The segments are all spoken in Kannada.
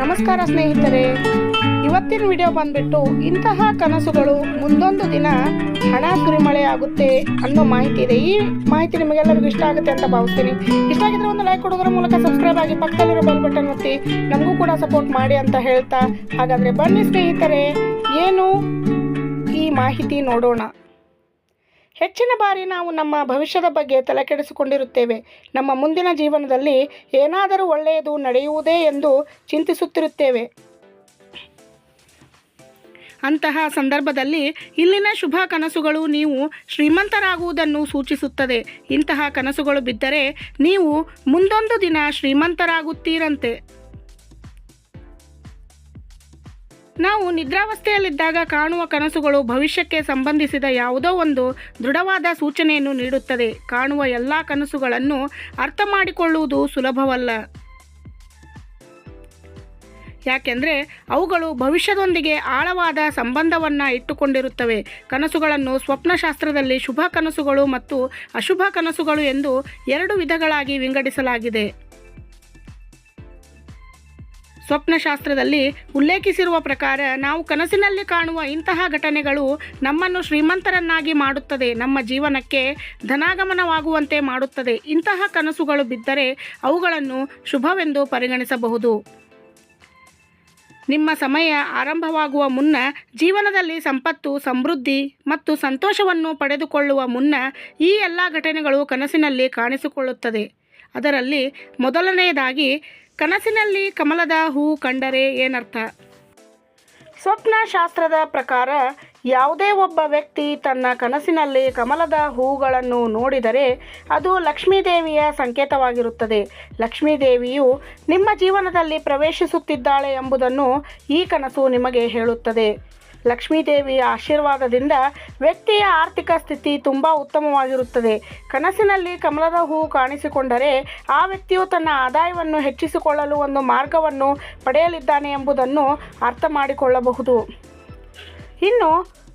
ನಮಸ್ಕಾರ ಸ್ನೇಹಿತರೆ. ಇವತ್ತಿನ ವಿಡಿಯೋ ಬಂದ್ಬಿಟ್ಟು ಇಂತಹ ಕನಸುಗಳು ಮುಂದೊಂದು ದಿನ ಹಣ ಸುರಿಮಳೆ ಆಗುತ್ತೆ ಅನ್ನೋ ಮಾಹಿತಿ ಇದೆ. ಈ ಮಾಹಿತಿ ನಿಮಗೆಲ್ಲರಿಗೂ ಇಷ್ಟ ಆಗುತ್ತೆ ಅಂತ ಭಾವಿಸ್ತೀನಿ. ಇಷ್ಟ ಆಗಿದ್ರೆ ಒಂದು ಲೈಕ್ ಕೊಡೋದ್ರ ಮೂಲಕ ಸಬ್ಸ್ಕ್ರೈಬ್ ಆಗಿ ಪಕ್ಕದಲ್ಲಿರೋ ಬೆಲ್ ಬಟನ್ ಒತ್ತಿ ನಮಗೂ ಕೂಡ ಸಪೋರ್ಟ್ ಮಾಡಿ ಅಂತ ಹೇಳ್ತಾ. ಹಾಗಾದರೆ ಬನ್ನಿ ಸ್ನೇಹಿತರೆ, ಏನು ಈ ಮಾಹಿತಿ ನೋಡೋಣ. ಹೆಚ್ಚಿನ ಬಾರಿ ನಾವು ನಮ್ಮ ಭವಿಷ್ಯದ ಬಗ್ಗೆ ತಲೆಕೆಡಿಸಿಕೊಂಡಿರುತ್ತೇವೆ. ನಮ್ಮ ಮುಂದಿನ ಜೀವನದಲ್ಲಿ ಏನಾದರೂ ಒಳ್ಳೆಯದು ನಡೆಯುವುದೇ ಎಂದು ಚಿಂತಿಸುತ್ತಿರುತ್ತೇವೆ. ಅಂತಹ ಸಂದರ್ಭದಲ್ಲಿ ಇಲ್ಲಿನ ಶುಭ ಕನಸುಗಳು ನೀವು ಶ್ರೀಮಂತರಾಗುವುದನ್ನು ಸೂಚಿಸುತ್ತದೆ. ಇಂತಹ ಕನಸುಗಳು ಬಿದ್ದರೆ ನೀವು ಮುಂದೊಂದು ದಿನ ಶ್ರೀಮಂತರಾಗುತ್ತೀರಂತೆ. ನಾವು ನಿದ್ರಾವಸ್ಥೆಯಲ್ಲಿದ್ದಾಗ ಕಾಣುವ ಕನಸುಗಳು ಭವಿಷ್ಯಕ್ಕೆ ಸಂಬಂಧಿಸಿದ ಯಾವುದೋ ಒಂದು ದೃಢವಾದ ಸೂಚನೆಯನ್ನು ನೀಡುತ್ತದೆ. ಕಾಣುವ ಎಲ್ಲ ಕನಸುಗಳನ್ನು ಅರ್ಥ ಮಾಡಿಕೊಳ್ಳುವುದು ಸುಲಭವಲ್ಲ. ಯಾಕೆಂದರೆ ಅವುಗಳು ಭವಿಷ್ಯದೊಂದಿಗೆ ಆಳವಾದ ಸಂಬಂಧವನ್ನು ಇಟ್ಟುಕೊಂಡಿರುತ್ತವೆ. ಕನಸುಗಳನ್ನು ಸ್ವಪ್ನಶಾಸ್ತ್ರದಲ್ಲಿ ಶುಭ ಕನಸುಗಳು ಮತ್ತು ಅಶುಭ ಕನಸುಗಳು ಎಂದು ಎರಡು ವಿಧಗಳಾಗಿ ವಿಂಗಡಿಸಲಾಗಿದೆ. ಸ್ವಪ್ನಶಾಸ್ತ್ರದಲ್ಲಿ ಉಲ್ಲೇಖಿಸಿರುವ ಪ್ರಕಾರ ನಾವು ಕನಸಿನಲ್ಲಿ ಕಾಣುವ ಇಂತಹ ಘಟನೆಗಳು ನಮ್ಮನ್ನು ಶ್ರೀಮಂತರನ್ನಾಗಿ ಮಾಡುತ್ತದೆ, ನಮ್ಮ ಜೀವನಕ್ಕೆ ಧನಾಗಮನವಾಗುವಂತೆ ಮಾಡುತ್ತದೆ. ಇಂತಹ ಕನಸುಗಳು ಬಿದ್ದರೆ ಅವುಗಳನ್ನು ಶುಭವೆಂದು ಪರಿಗಣಿಸಬಹುದು. ನಿಮ್ಮ ಸಮಯ ಆರಂಭವಾಗುವ ಮುನ್ನ ಜೀವನದಲ್ಲಿ ಸಂಪತ್ತು, ಸಮೃದ್ಧಿ ಮತ್ತು ಸಂತೋಷವನ್ನು ಪಡೆದುಕೊಳ್ಳುವ ಮುನ್ನ ಈ ಎಲ್ಲ ಘಟನೆಗಳು ಕನಸಿನಲ್ಲಿ ಕಾಣಿಸಿಕೊಳ್ಳುತ್ತದೆ. ಅದರಲ್ಲಿ ಮೊದಲನೆಯದಾಗಿ ಕನಸಿನಲ್ಲಿ ಕಮಲದ ಹೂ ಕಂಡರೆ ಏನರ್ಥ? ಸ್ವಪ್ನಶಾಸ್ತ್ರದ ಪ್ರಕಾರ ಯಾವುದೇ ಒಬ್ಬ ವ್ಯಕ್ತಿ ತನ್ನ ಕನಸಿನಲ್ಲಿ ಕಮಲದ ಹೂಗಳನ್ನು ನೋಡಿದರೆ ಅದು ಲಕ್ಷ್ಮೀದೇವಿಯ ಸಂಕೇತವಾಗಿರುತ್ತದೆ. ಲಕ್ಷ್ಮೀದೇವಿಯು ನಿಮ್ಮ ಜೀವನದಲ್ಲಿ ಪ್ರವೇಶಿಸುತ್ತಿದ್ದಾಳೆ ಎಂಬುದನ್ನು ಈ ಕನಸು ನಿಮಗೆ ಹೇಳುತ್ತದೆ. ಲಕ್ಷ್ಮೀದೇವಿಯ ಆಶೀರ್ವಾದದಿಂದ ವ್ಯಕ್ತಿಯ ಆರ್ಥಿಕ ಸ್ಥಿತಿ ತುಂಬ ಉತ್ತಮವಾಗಿರುತ್ತದೆ. ಕನಸಿನಲ್ಲಿ ಕಮಲದ ಹೂ ಕಾಣಿಸಿಕೊಂಡರೆ ಆ ವ್ಯಕ್ತಿಯು ತನ್ನ ಆದಾಯವನ್ನು ಹೆಚ್ಚಿಸಿಕೊಳ್ಳಲು ಒಂದು ಮಾರ್ಗವನ್ನು ಪಡೆಯಲಿದ್ದಾನೆ ಎಂಬುದನ್ನು ಅರ್ಥ ಮಾಡಿಕೊಳ್ಳಬಹುದು. ಇನ್ನು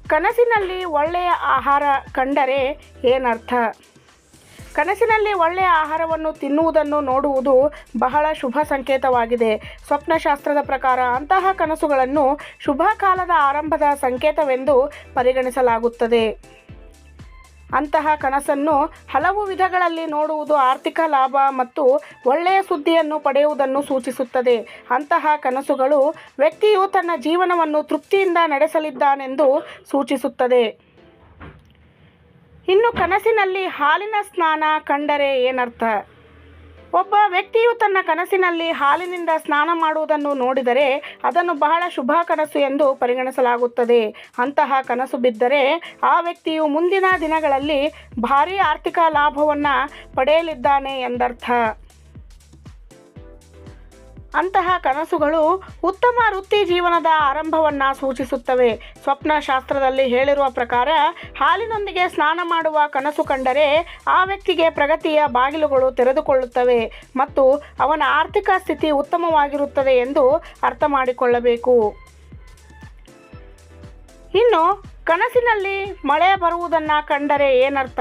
ಕನಸಿನಲ್ಲಿ ಒಳ್ಳೆಯ ಆಹಾರ ಕಂಡರೆ ಏನರ್ಥ? ಕನಸಿನಲ್ಲಿ ಒಳ್ಳೆಯ ಆಹಾರವನ್ನು ತಿನ್ನುವುದನ್ನು ನೋಡುವುದು ಬಹಳ ಶುಭ ಸಂಕೇತವಾಗಿದೆ. ಸ್ವಪ್ನಶಾಸ್ತ್ರದ ಪ್ರಕಾರ ಅಂತಹ ಕನಸುಗಳನ್ನು ಶುಭ ಕಾಲದ ಆರಂಭದ ಸಂಕೇತವೆಂದು ಪರಿಗಣಿಸಲಾಗುತ್ತದೆ. ಅಂತಹ ಕನಸನ್ನು ಹಲವು ವಿಧಗಳಲ್ಲಿ ನೋಡುವುದು ಆರ್ಥಿಕ ಲಾಭ ಮತ್ತು ಒಳ್ಳೆಯ ಸುದ್ದಿಯನ್ನು ಪಡೆಯುವುದನ್ನು ಸೂಚಿಸುತ್ತದೆ. ಅಂತಹ ಕನಸುಗಳು ವ್ಯಕ್ತಿಯು ತನ್ನ ಜೀವನವನ್ನು ತೃಪ್ತಿಯಿಂದ ನಡೆಸಲಿದ್ದಾನೆಂದು ಸೂಚಿಸುತ್ತದೆ. ಇನ್ನು ಕನಸಿನಲ್ಲಿ ಹಾಲಿನ ಸ್ನಾನ ಕಂಡರೆ ಏನರ್ಥ? ಒಬ್ಬ ವ್ಯಕ್ತಿಯು ತನ್ನ ಕನಸಿನಲ್ಲಿ ಹಾಲಿನಿಂದ ಸ್ನಾನ ಮಾಡುವುದನ್ನು ನೋಡಿದರೆ ಅದನ್ನು ಬಹಳ ಶುಭ ಕನಸು ಎಂದು ಪರಿಗಣಿಸಲಾಗುತ್ತದೆ. ಅಂತಹ ಕನಸು ಬಿದ್ದರೆ ಆ ವ್ಯಕ್ತಿಯು ಮುಂದಿನ ದಿನಗಳಲ್ಲಿ ಭಾರೀ ಆರ್ಥಿಕ ಲಾಭವನ್ನು ಪಡೆಯಲಿದ್ದಾನೆ ಎಂದರ್ಥ. ಅಂತಹ ಕನಸುಗಳು ಉತ್ತಮ ವೃತ್ತಿ ಜೀವನದ ಆರಂಭವನ್ನು ಸೂಚಿಸುತ್ತವೆ. ಸ್ವಪ್ನಶಾಸ್ತ್ರದಲ್ಲಿ ಹೇಳಿರುವ ಪ್ರಕಾರ ಹಾಲಿನೊಂದಿಗೆ ಸ್ನಾನ ಮಾಡುವ ಕನಸು ಕಂಡರೆ ಆ ವ್ಯಕ್ತಿಗೆ ಪ್ರಗತಿಯ ಬಾಗಿಲುಗಳು ತೆರೆದುಕೊಳ್ಳುತ್ತವೆ ಮತ್ತು ಅವನ ಆರ್ಥಿಕ ಸ್ಥಿತಿ ಉತ್ತಮವಾಗಿರುತ್ತದೆ ಎಂದು ಅರ್ಥ ಮಾಡಿಕೊಳ್ಳಬೇಕು. ಇನ್ನು ಕನಸಿನಲ್ಲಿ ಮಳೆ ಬರುವುದನ್ನು ಕಂಡರೆ ಏನರ್ಥ?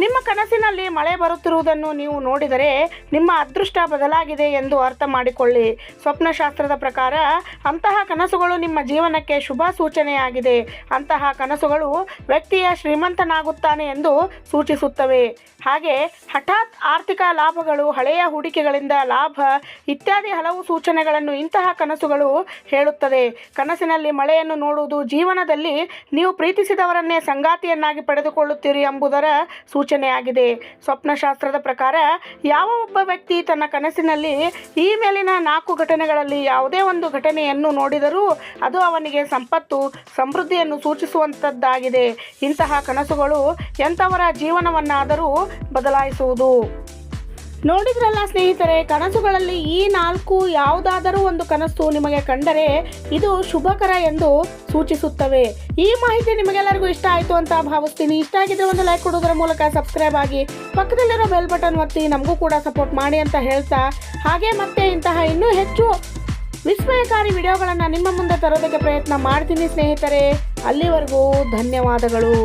ನಿಮ್ಮ ಕನಸಿನಲ್ಲಿ ಮಳೆ ಬರುತ್ತಿರುವುದನ್ನು ನೀವು ನೋಡಿದರೆ ನಿಮ್ಮ ಅದೃಷ್ಟ ಬದಲಾಗಿದೆ ಎಂದು ಅರ್ಥ ಮಾಡಿಕೊಳ್ಳಿ. ಸ್ವಪ್ನಶಾಸ್ತ್ರದ ಪ್ರಕಾರ, ಅಂತಹ ಕನಸುಗಳು ನಿಮ್ಮ ಜೀವನಕ್ಕೆ ಶುಭ ಸೂಚನೆಯಾಗಿದೆ. ಅಂತಹ ಕನಸುಗಳು ವ್ಯಕ್ತಿಯ ಶ್ರೀಮಂತನಾಗುತ್ತಾನೆ ಎಂದು ಸೂಚಿಸುತ್ತವೆ. ಹಾಗೆ ಹಠಾತ್ ಆರ್ಥಿಕ ಲಾಭಗಳು, ಹಳೆಯ ಹೂಡಿಕೆಗಳಿಂದ ಲಾಭ ಇತ್ಯಾದಿ ಹಲವು ಸೂಚನೆಗಳನ್ನು ಇಂತಹ ಕನಸುಗಳು ಹೇಳುತ್ತದೆ. ಕನಸಿನಲ್ಲಿ ಮಳೆಯನ್ನು ನೋಡುವುದು ಜೀವನದಲ್ಲಿ ನೀವು ಪ್ರೀತಿಸಿದವರನ್ನೇ ಸಂಗಾತಿಯನ್ನಾಗಿ ಪಡೆದುಕೊಳ್ಳುತ್ತೀರಿ ಎಂಬುದರ ಸೂಚನೆಯಾಗಿದೆ ಸ್ವಪ್ನಶಾಸ್ತ್ರದ ಪ್ರಕಾರ ಯಾವ ಒಬ್ಬ ವ್ಯಕ್ತಿ ತನ್ನ ಕನಸಿನಲ್ಲಿ ಈ ಮೇಲಿನ ನಾಲ್ಕು ಘಟನೆಗಳಲ್ಲಿ ಯಾವುದೇ ಒಂದು ಘಟನೆಯನ್ನು ನೋಡಿದರೂ ಅದು ಅವನಿಗೆ ಸಂಪತ್ತು, ಸಮೃದ್ಧಿಯನ್ನು ಸೂಚಿಸುವಂಥದ್ದಾಗಿದೆ ಇಂತಹ ಕನಸುಗಳು ಎಂಥವರ ಜೀವನವನ್ನಾದರೂ ಬದಲಾಯಿಸುವುದು. ನೋಡಿದ್ರಲ್ಲ ಸ್ನೇಹಿತರೆ, ಕನಸುಗಳಲ್ಲಿ ಈ ನಾಲ್ಕು ಯಾವುದಾದರೂ ಒಂದು ಕನಸು ನಿಮಗೆ ಕಂಡರೆ ಇದು ಶುಭಕರ ಎಂದು ಸೂಚಿಸುತ್ತವೆ. ಈ ಮಾಹಿತಿ ನಿಮಗೆಲ್ಲರಿಗೂ ಇಷ್ಟ ಆಯಿತು ಅಂತ ಭಾವಿಸ್ತೀನಿ. ಇಷ್ಟ ಆಗಿದ್ರೆ ಒಂದು ಲೈಕ್ ಕೊಡೋದ್ರ ಮೂಲಕ ಸಬ್ಸ್ಕ್ರೈಬ್ ಆಗಿ ಪಕ್ಕದಲ್ಲಿರೋ ಬೆಲ್ ಬಟನ್ ಒತ್ತಿ ನಮಗೂ ಕೂಡ ಸಪೋರ್ಟ್ ಮಾಡಿ ಅಂತ ಹೇಳ್ತಾ, ಹಾಗೆ ಮತ್ತೆ ಇಂತಹ ಇನ್ನೂ ಹೆಚ್ಚು ವಿಸ್ಮಯಕಾರಿ ವಿಡಿಯೋಗಳನ್ನು ನಿಮ್ಮ ಮುಂದೆ ತರೋದಕ್ಕೆ ಪ್ರಯತ್ನ ಮಾಡ್ತೀನಿ ಸ್ನೇಹಿತರೆ. ಅಲ್ಲಿವರೆಗೂ ಧನ್ಯವಾದಗಳು.